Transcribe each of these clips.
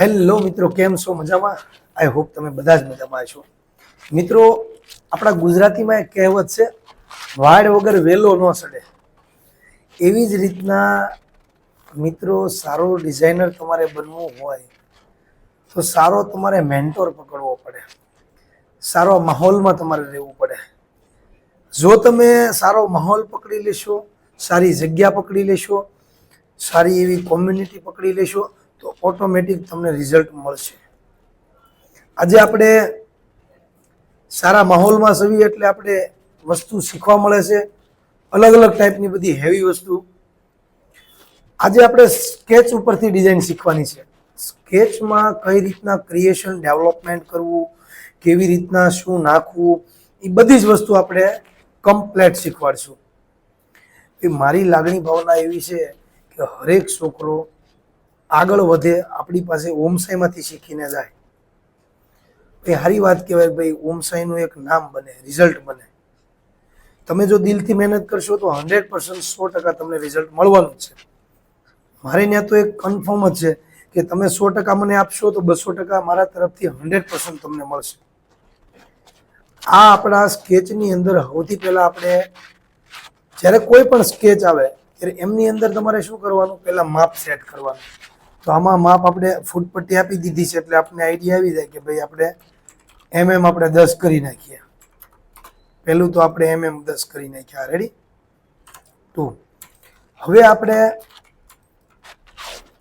Hello મિત્રો, કેમ છો? મજામાં? આઈ હોપ તમે બધા જ મજામાં છો. મિત્રો, આપણા ગુજરાતીમાં એક કહેવત છે, વાડ વગર વેલો ન સડે. એવી જ રીતના મિત્રો, સારો ડિઝાઇનર તમારે બનવું હોય, તો સારો તમારે મેન્ટોર પકડવો પડે. સારો માહોલમાં તમારે રહેવું પડે. જો તમે સારો માહોલ પકડી લેશો, સારી જગ્યા પકડી લેશો, સારી એવી કોમ્યુનિટી પકડી લેશો તો ઓટોમેટિક તમને રિઝલ્ટ મળશે. આજે આપણે સારા માહોલમાં સવી એટલે આપણે વસ્તુ શીખવા મળે છે. અલગ અલગ ટાઈપની બધી હેવી વસ્તુ. આજે આપણે સ્કેચ ઉપરથી ડિઝાઇન શીખવાની છે. સ્કેચમાં કઈ રીતના ક્રિએશન ડેવલપમેન્ટ કરવું, કેવી રીતના શું નાખવું એ બધી જ વસ્તુ આપણે કમ્પ્લેટ શીખવાડશું. એ મારી લાગણી ભાવના એવી છે કે હરેક છોકરો આગળ વધે, આપણી પાસે ઓમસાઈમાંથી શીખીને જાય. એ સારી વાત કહેવાય ભાઈ ઓમસાઈનું એક નામ બને રિઝલ્ટ બને. તમે જો દિલથી મહેનત કરશો તો હંડ્રેડ પર્સન્ટ સો ટકા તમને રિઝલ્ટ મળવાનું છે. મારે ત્યાં તો એક કન્ફર્મ જ છે કે તમે સો ટકા મને આપશો તો બસો ટકા મારા તરફથી હંડ્રેડ પર્સન્ટ તમને મળશે. આ આપણા સ્કેચની અંદર સૌથી પહેલાં આપણે જ્યારે કોઈ પણ સ્કેચ આવે, ત્યારે એમની અંદર તમારે શું કરવાનું? પહેલાં માપ સેટ કરવાનું. તો આમાં માપ આપણે ફૂટપટ્ટી આપી દીધી છે એટલે આપણને આઈડિયા આવી જાય કે ભાઈ આપણે એમ એમ આપણે દસ કરી નાખીએ. પહેલું તો આપણે એમ એમ દસ કરી નાખ્યા. રેડી ટુ હવે આપણે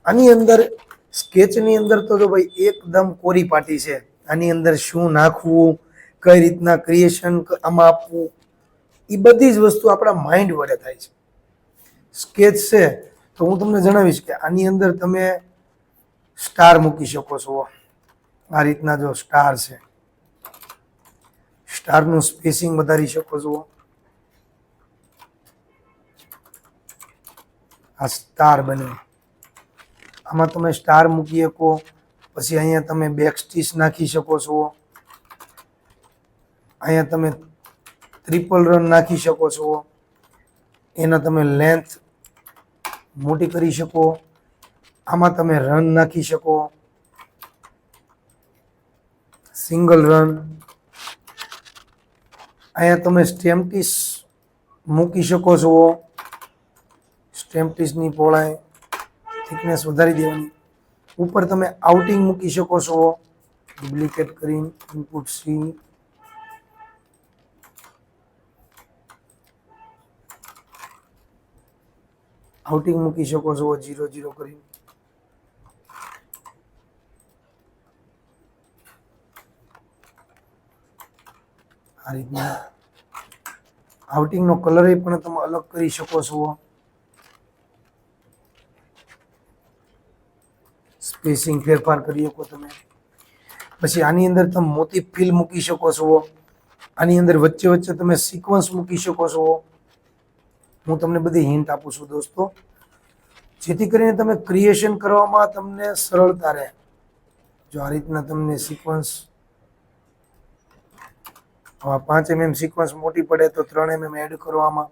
આની અંદર સ્કેચની અંદર તો જો ભાઈ એકદમ કોરી પાટી છે. આની અંદર શું નાખવું, કઈ રીતના ક્રિએશન આમાં આપવું એ બધી જ વસ્તુ આપણા માઇન્ડ વડે થાય છે. સ્કેચ છે. તો હું તમને જણાવીશ કે આની અંદર તમે સ્ટાર મૂકી શકો છો. આ રીતના જો સ્ટાર છે. સ્ટારનું સ્પેસિંગ વધારી શકો છો. આ સ્ટાર બને. આમાં તમે સ્ટાર મૂકી શકો, પછી અહીંયા તમે બેક સ્ટીચ નાખી શકો છો. અહીંયા તમે ટ્રિપલ રન નાખી શકો છો. એના તમે લેન્થ મોટી કરી શકો. આમાં તમે રન નાખી શકો. સિંગલ રન અહીંયા તમે સ્ટેમ્પટીસ મૂકી શકો છો. સ્ટેમ્પટીસની પહોળાઈ થિકનેસ વધારી દેવાની. ઉપર તમે આઉટિંગ મૂકી શકો છો. ડુપ્લિકેટ કરીને ઇનપુટ સી આઉટિંગ મૂકી શકો છો. જીરો જીરો કરીને. આ રીતના. આઉટિંગનો કલર પણ તમે અલગ કરી શકો છો. સ્પેસિંગ ફેરફાર કરી શકો તમે. પછી આની અંદર તમે મોતી ફીલ મૂકી શકો છો. આની અંદર વચ્ચે વચ્ચે તમે સિક્વન્સ મૂકી શકો છો. હું તમને બધી હિન્ટ આપું છું દોસ્તો. જેથી કરીને તમે ક્રિએશન કરવામાં તમને સરળતા રહે. જો આ રીતના તમને સિક્વન્સ પાંચ એમએમ સિક્વન્સ મોટી પડે તો ત્રણ એમએમ એડ કરવામાં.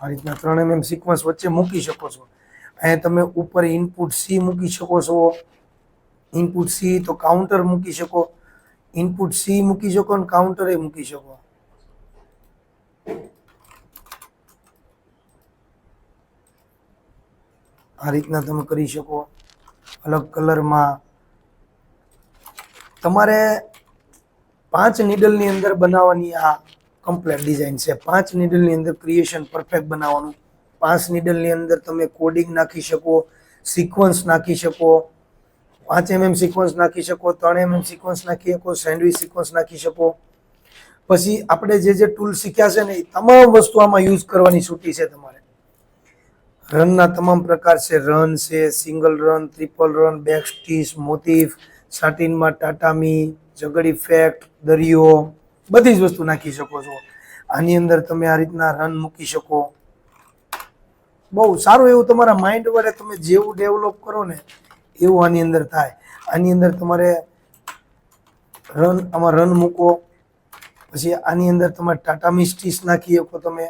આ રીતના ત્રણ એમએમ સિક્વન્સ વચ્ચે મૂકી શકો છો. અહીંયા તમે ઉપર ઇનપુટ સી મૂકી શકો છો. ઇનપુટ સી તો કાઉન્ટર મૂકી શકો. ઇનપુટ સી મૂકી શકો અને કાઉન્ટર મૂકી શકો. આ રીતના તમે કરી શકો. અલગ કલરમાં તમારે પાંચ નીડલની અંદર બનાવવાની આ કમ્પ્લેટ ડિઝાઇન છે. પાંચ નીડલની અંદર ક્રિએશન પરફેક્ટ બનાવવાનું. પાંચ નીડલની અંદર તમે કોડિંગ નાખી શકો સિક્વન્સ નાખી શકો, પાંચ એમએમ સિક્વન્સ નાખી શકો, ત્રણ એમએમ સિક્વન્સ નાખી શકો સેન્ડવિચ સિક્વન્સ નાખી શકો. પછી આપણે જે જે ટૂલ શીખ્યા છે ને, એ તમામ વસ્તુ આમાં યુઝ કરવાની છૂટી છે તમારે. રનના તમામ પ્રકાર છે. રન છે single run triple run back stitch motif સાટિનમાં ટાટામી ઝગડી ફેક્ટ દરિયો, બધી જ વસ્તુ નાખી શકો છો. આની અંદર તમે આ રીતના રન મૂકી શકો. બહુ સારું એવું તમારા માઇન્ડ વડે તમે જેવું ડેવલપ કરો ને, એવું આની અંદર થાય. આની અંદર તમારે રન આમાં રન મૂકો. પછી આની અંદર તમારે ટાટા મિસ્ટીસ નાખી શકો તમે.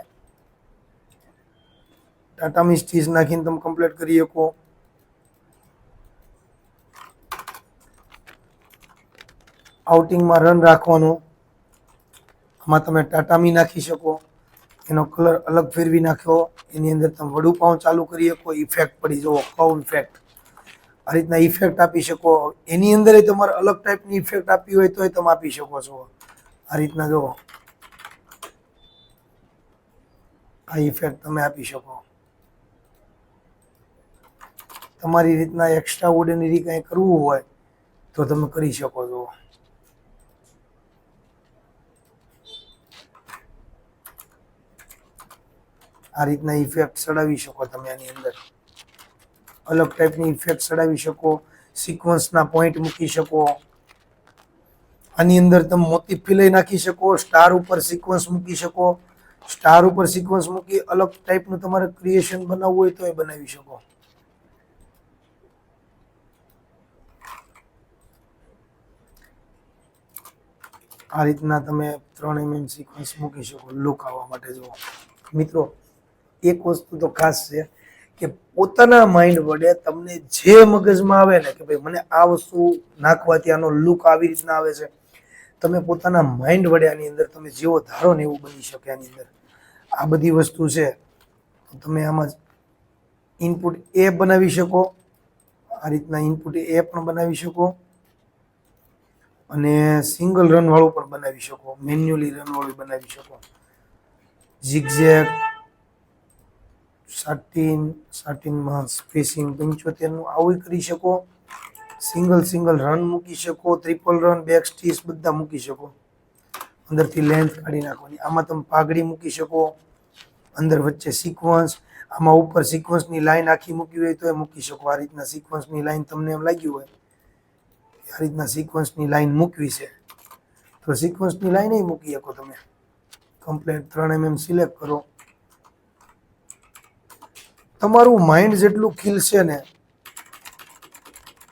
ટાટા મિસ્ટીસ નાખીને તમે કમ્પ્લીટ કરી શકો. આઉટિંગમાં રન રાખવાનો. આમાં તમે ટાટામી નાખી શકો. એનો કલર અલગ ફેરવી નાખ્યો. એની અંદર તમે વડું પાઉં ચાલુ કરી શકો. ઇફેક્ટ પડી જવો કવ ઇફેક્ટ આ રીતના ઇફેક્ટ આપી શકો. એની અંદર તમારે અલગ ટાઈપની ઇફેક્ટ આપી હોય તો તમે આપી શકો છો. આ રીતના જુઓ. આ ઇફેક્ટ તમે આપી શકો. તમારી રીતના એક્સ્ટ્રા ઓર્ડિનરી કંઈ કરવું હોય તો તમે કરી શકો છો. આ રીતના ઇફેક્ટ ચડાવી શકો તમે આની અંદર. અલગ ટાઈપની ઇફેક્ટ ચડાવી શકો સિક્વન્સના પોઈન્ટ મૂકી શકો. આની અંદર તમે મોતી ફિલાઈ નાખી શકો સ્ટાર ઉપર સિક્વન્સ મૂકી શકો. સ્ટાર ઉપર સિક્વન્સ મૂકી અલગ ટાઈપનું તમારે ક્રિએશન બનાવવું હોય તો એ બનાવી શકો. આ રીતના તમે ત્રણ એમએમ સિક્વન્સ મૂકી શકો, લુક આવવા માટે જુઓ. મિત્રો એક વસ્તુ તો ખાસ છે કે પોતાના માઇન્ડ વડે તમને જે મગજમાં આવે ને કે ભાઈ મને આ વસ્તુ નાખવાથી આનો લુક આવી રીતના આવે છે, તમે પોતાના માઇન્ડ વડે આની અંદર તમે જેવો ધારો ને એવું બની શકે આની અંદર. આ બધી વસ્તુ છે. તમે આમાં ઇનપુટ એ બનાવી શકો, આ રીતના ઇનપુટ એ પણ બનાવી શકો અને સિંગલ રનવાળું પણ બનાવી શકો મેન્યુઅલી રનવાળું બનાવી શકો. ઝિગઝેગ સાટીન સાટીનમાં સ્પેસિંગ પંચોતેરનું આવું કરી શકો. સિંગલ સિંગલ રન મૂકી શકો. ટ્રિપલ રન બેક સ્ટીસ બધા મૂકી શકો. અંદરથી લેન્થ કાઢી નાખવાની. આમાં તમે પાઘડી મૂકી શકો. અંદર વચ્ચે સિક્વન્સ આમાં ઉપર સિક્વન્સની લાઈન આખી મૂકી હોય તો એ મૂકી શકો. આ રીતના સિક્વન્સની લાઈન તમને એમ લાગ્યું હોય. આ રીતના સિક્વન્સની લાઈન મૂકવી છે. તો સિક્વન્સની લાઈન મૂકી શકો તમે. કમ્પ્લેટ ત્રણ એમ સિલેક્ટ કરો. તમારું માઇન્ડ જેટલું ખીલશે ને,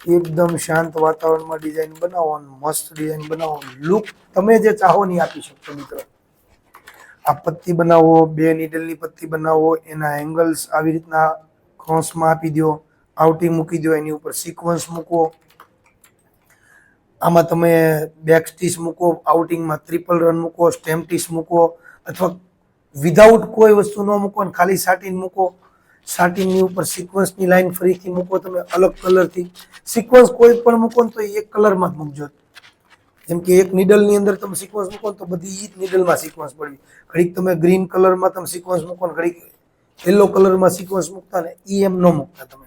એકદમ શાંત વાતાવરણમાં ડિઝાઇન બનાવો મસ્ત ડિઝાઇન બનાવો. લુક તમે જે ચાહો નહીં આપી શકશો મિત્રો. આ પત્તી બનાવો, બે નીડલની પત્તી બનાવો, એના એંગલ્સ આવી રીતના ક્રોસમાં આપી દો આઉટિંગ મૂકી દો એની ઉપર સિક્વન્સ મૂકો. આમાં તમે બેક સ્ટીચ મૂકો આઉટિંગમાં ટ્રિપલ રન મૂકો સ્ટેમ્પ મૂકો, અથવા વિધાઉટ કોઈ વસ્તુ ન મૂકો અને ખાલી સાટીને મૂકો. સાટીનની ઉપર સિક્વન્સની લાઈન ફરીથી મૂકો, તમે અલગ કલરથી સિક્વન્સ કોઈ પણ મૂકો ને તો એક કલરમાં જ મૂકજો. જેમ કે એક નીડલની અંદર તમે સિક્વન્સ મૂકો તો બધી જ નીડલમાં સિક્વન્સ પડવી. ઘડીક તમે ગ્રીન કલરમાં તમે સિક્વન્સ મૂકો ને ઘડીક યલો કલરમાં સિક્વન્સ મૂકતા ને એ એમ ન મૂકતા તમે.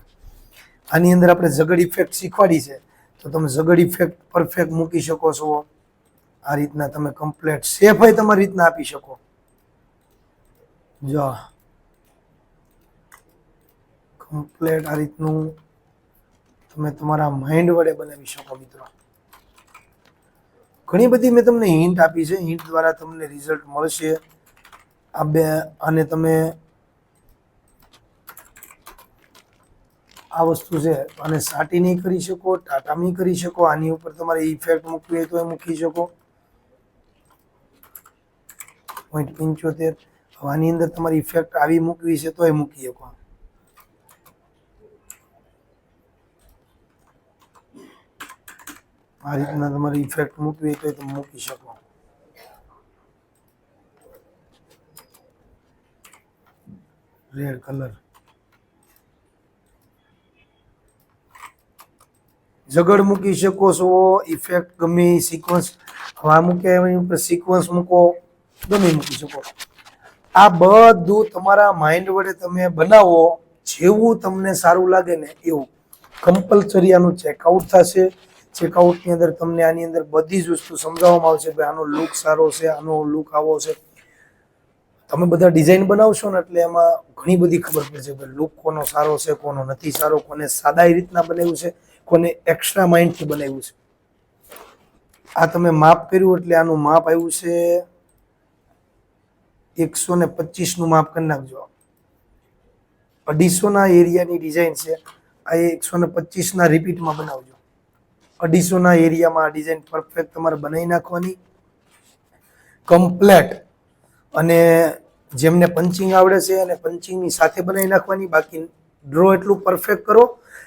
આની અંદર આપણે ઝગડ ઇફેક્ટ શીખવાડી છે. તો તમે ઝગડ ઇફેક્ટ પરફેક્ટ મૂકી શકો છો. આ રીતના તમે કમ્પ્લેટ સેફ હોય તમારી રીતના આપી શકો. જો કમ્પ્લેટ આ રીતનું તમે તમારા માઇન્ડ વડે બનાવી શકો મિત્રો. ઘણી બધી મેં તમને હિન્ટ આપી છે. હિન્ટ દ્વારા તમને રિઝલ્ટ મળશે. આ બે આને તમે આ વસ્તુ છે, અને સાટી નહીં કરી શકો ટાટામી કરી શકો, આની ઉપર તમારે ઇફેક્ટ મૂકવી હોય તો એ મૂકી શકો. પોઈન્ટ પંચોતેર. આની અંદર તમારી ઇફેક્ટ આવી મૂકવી છે તો એ મૂકી શકો. આ રીતના તમારે ઇફેક્ટ મૂકવી તો તમે મૂકી શકો. રેડ કલર ઝઘડ મૂકી શકો છો ઇફેક્ટ ગમે સિક્વન્સ હવા મૂકે એની સિક્વન્સ મૂકો, ગમે મૂકી શકો. આ બધું તમારા માઇન્ડ વડે તમે બનાવો, જેવું તમને સારું લાગે ને એવું. કમ્પલસરી આનું ચેકઆઉટ થશે. ચેકઆઉટની અંદર તમને આની અંદર બધી જ વસ્તુ સમજાવવામાં આવશે કે આનો લુક સારો છે, આનો લુક આવો છે. તમે બધા ડિઝાઇન બનાવશો ને એટલે એમાં ઘણી બધી ખબર પડશે કે લુક કોનો સારો છે, કોનો નથી સારો, કોને સાદાઈ રીતના બનાવ્યું છે, કોને એક્સ્ટ્રા માઇન્ડથી બનાવ્યું છે. આ તમે માપ કર્યું એટલે આનું માપ આવ્યું છે એકસો ને પચીસનું માપ કરી નાખજો. અઢીસોના એરિયાની ડિઝાઇન છે, આ એકસો ને પચીસના રિપીટમાં બનાવજો. અઢીસોના એરિયામાં આ ડિઝાઇન પરફેક્ટ તમારે બનાવી નાખવાની. કમ્પ્લેટ અને જેમને પંચિંગ આવડે છે અને પંચિંગની સાથે બનાવી નાખવાની. બાકી ડ્રો એટલું પરફેક્ટ કરો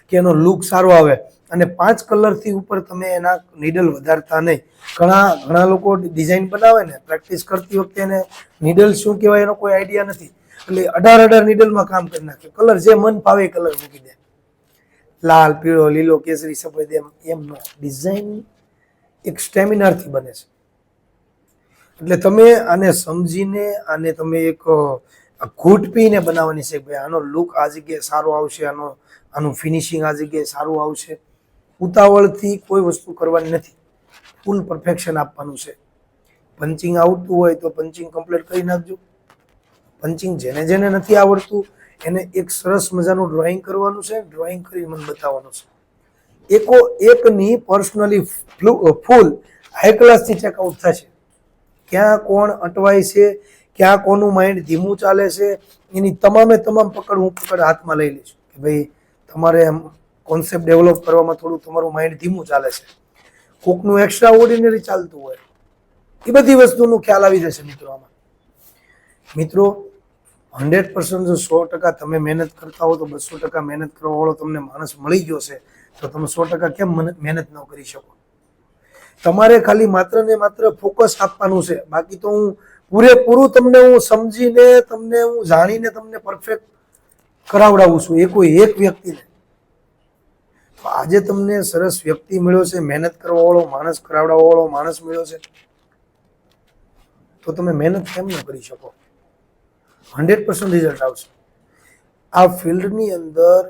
કે એનો લુક સારો આવે. અને પાંચ કલરથી ઉપર તમે એના નીડલ વધારતા નહીં. ઘણા ઘણા લોકો ડિઝાઇન બનાવે ને પ્રેક્ટિસ કરતી વખતે એને નીડલ શું કહેવાય એનો કોઈ આઈડિયા નથી. એટલે અઢાર અઢાર નીડલમાં કામ કરી નાખે. કલર જે મન ફાવે કલર મૂકી દે. લાલ, પીળો, લીલો, કેસરી સફેદ એમ એમનો ડિઝાઇન એક સ્ટેમિનારથી બને છે. એટલે તમે આને સમજીને આને તમે એક ઘૂંટ પીને બનાવવાની છે ભાઈ આનો લુક આ જગ્યાએ સારો આવશે, આનો આનું ફિનિશિંગ આ જગ્યાએ સારું આવશે. ઉતાવળથી કોઈ વસ્તુ કરવાની નથી. ફૂલ પરફેક્શન આપવાનું છે. પંચિંગ આવડતું હોય તો પંચિંગ કમ્પ્લીટ કરી નાખજો. પંચિંગ જેને જેને નથી આવડતું એને એક સરસ મજાનું ડ્રોઈંગ કરવાનું છે. ડ્રોઈંગ કરી મને બતાવવાનું છે. એકો એકની પર્સનલી ફૂલ હાઈ ક્લાસથી ચેકઆઉટ થશે ક્યાં કોણ અટવાય છે? ક્યાં કોનું માઇન્ડ ધીમું ચાલે છે? એની તમામે તમામ પકડ હું પકડ હાથમાં લઈ લઈશ. કે ભાઈ, તમારે કોન્સેપ્ટ ડેવલપ કરવામાં થોડું તમારું માઇન્ડ ધીમું ચાલે છે. કોકનું એક્સ્ટ્રા ઓર્ડિનરી ચાલતું હોય. એ બધી વસ્તુનો ખ્યાલ આવી જશે મિત્રો આમાં. મિત્રો હંડ્રેડ પર્સન્ટ જો સો ટકા તમે મહેનત કરતા હો તો બસો ટકા મહેનત કરવાવાળો તમને માણસ મળી ગયો છે, તો તમે સો ટકા કેમ મહેનત ન કરી શકો? તમારે ખાલી માત્ર ને માત્ર ફોકસ આપવાનું છે. બાકી તો હું પૂરેપૂરું તમને હું સમજીને, તમને હું જાણીને તમને પરફેક્ટ કરાવડાવું છું. એ કોઈ એક વ્યક્તિને. તો આજે તમને સરસ વ્યક્તિ મળ્યો છે, મહેનત કરવાવાળો, માણસ કરાવડાવવાળો માણસ મળ્યો છે, તો તમે મહેનત કેમ ન કરી શકો? હંડ્રેડ પર્સન્ટ રિઝલ્ટ આવશે. આ ફિલ્ડની અંદર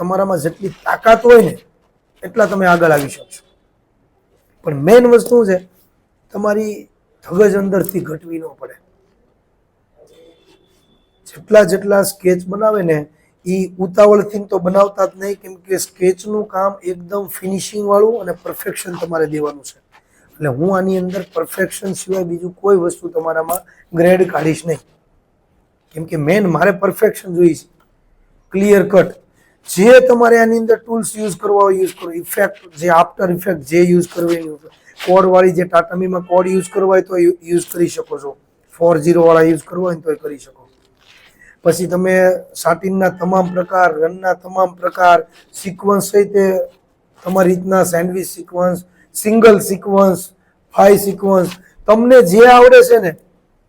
તમારામાં જેટલી તાકાત હોય ને, એટલા તમે આગળ આવી શકશો. પણ મેઇન વસ્તુ છે? તમારી ધગજ અંદરથી ઘટવી ન પડે. જેટલા જેટલા સ્કેચ બનાવે ને એ ઉતાવળથી તો બનાવતા જ નહીં, કેમ કે સ્કેચનું કામ એકદમ ફિનિશિંગ વાળું અને પરફેક્શન તમારે દેવાનું છે. એટલે હું આની અંદર પરફેક્શન સિવાય બીજું કોઈ વસ્તુ તમારામાં ગ્રેડ કાઢીશ નહીં. કેમ કે મેન મારે પરફેક્શન જોઈએ છે. ક્લિયર કટ જે તમારે આની અંદર ટૂલ્સ યુઝ કરવા હોય યુઝ કરો. ઇફેક્ટ જે આફ્ટર ઇફેક્ટ જે યુઝ કરવી કોડ વાળી જે ટાટામીમાં કોડ યુઝ કરવા હોય તો યુઝ કરી શકો છો. ફોર ઝીરો વાળા યુઝ કરવા હોય તો એ કરી શકો. પછી તમે સાટિનના તમામ પ્રકાર, રનના તમામ પ્રકાર સિક્વન્સ સહિત તે તમારી રીતના સેન્ડવિચ સિક્વન્સ સિંગલ સિક્વન્સ ફાઈ સિક્વન્સ તમને જે આવડે છે ને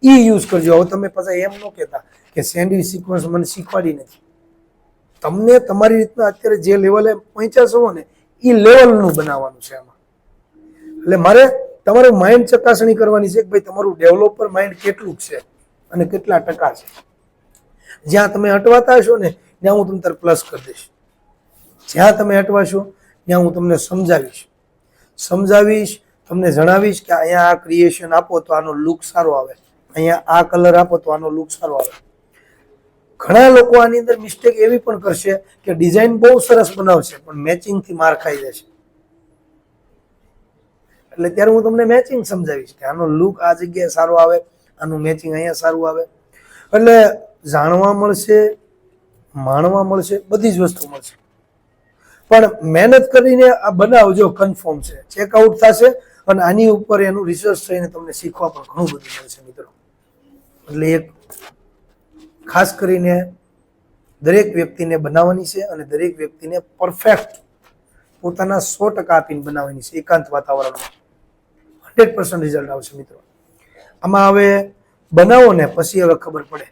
એ યુઝ કરજો. હવે તમે પાછા એમ ન કહેતા. કે સેન્ડવિચ સિક્વન્સ મને શીખવાડી નથી. તમને તમારી રીતના અત્યારે જે લેવલે પહોંચ્યા છો ને એ લેવલનું બનાવવાનું છે આમાં. એટલે મારે તમારું માઇન્ડ ચકાસણી કરવાની છે કે ભાઈ તમારું ડેવલપર માઇન્ડ કેટલું છે અને કેટલા ટકા છે. જ્યાં તમે અટવાતા હશો ને, ત્યાં હું તમને પ્લસ કરી દઈશ. જ્યાં તમે અટવાશો ત્યાં હું તમને સમજાવીશ. સમજાવીશ, તમને જણાવીશ કે અહીંયા આ ક્રિએશન આપો તો આનો લુક સારો આવે. અહીંયા આ કલર આપો તો આનો લુક સારો આવે. ઘણા લોકો આની અંદર મિસ્ટેક એવી પણ કરશે કે ડિઝાઇન બહુ સરસ બનાવશે, પણ મેચિંગથી માર ખાઈ જશે. એટલે ત્યારે હું તમને મેચિંગ સમજાવીશ કે આનો લુક આ જગ્યાએ સારો આવે, આનું મેચિંગ અહીંયા સારું આવે. એટલે જાણવા મળશે, માણવા મળશે, બધી જ વસ્તુ મળશે. પણ મહેનત કરીને આ બનાવજો કન્ફર્મ છે ચેકઆઉટ થશે અને આની ઉપર એનું રિસર્ચ થઈને તમને શીખવા પણ ઘણું બધું મળશે મિત્રો. એટલે એક ખાસ કરીને દરેક વ્યક્તિને બનાવવાની છે અને દરેક વ્યક્તિને પરફેક્ટ પોતાના સો ટકા આપીને બનાવવાની છે એકાંત વાતાવરણમાં. હંડ્રેડ પર્સન્ટ રિઝલ્ટ આવશે મિત્રો. આમાં હવે બનાવો ને પછી હવે ખબર પડે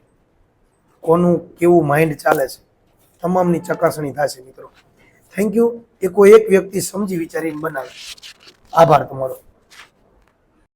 કોનું કેવું માઇન્ડ ચાલે છે. તમામની ચકાસણી થશે મિત્રો. થેન્ક યુ એ કોઈ એક વ્યક્તિ સમજી વિચારીને બનાવે. આભાર તમારો.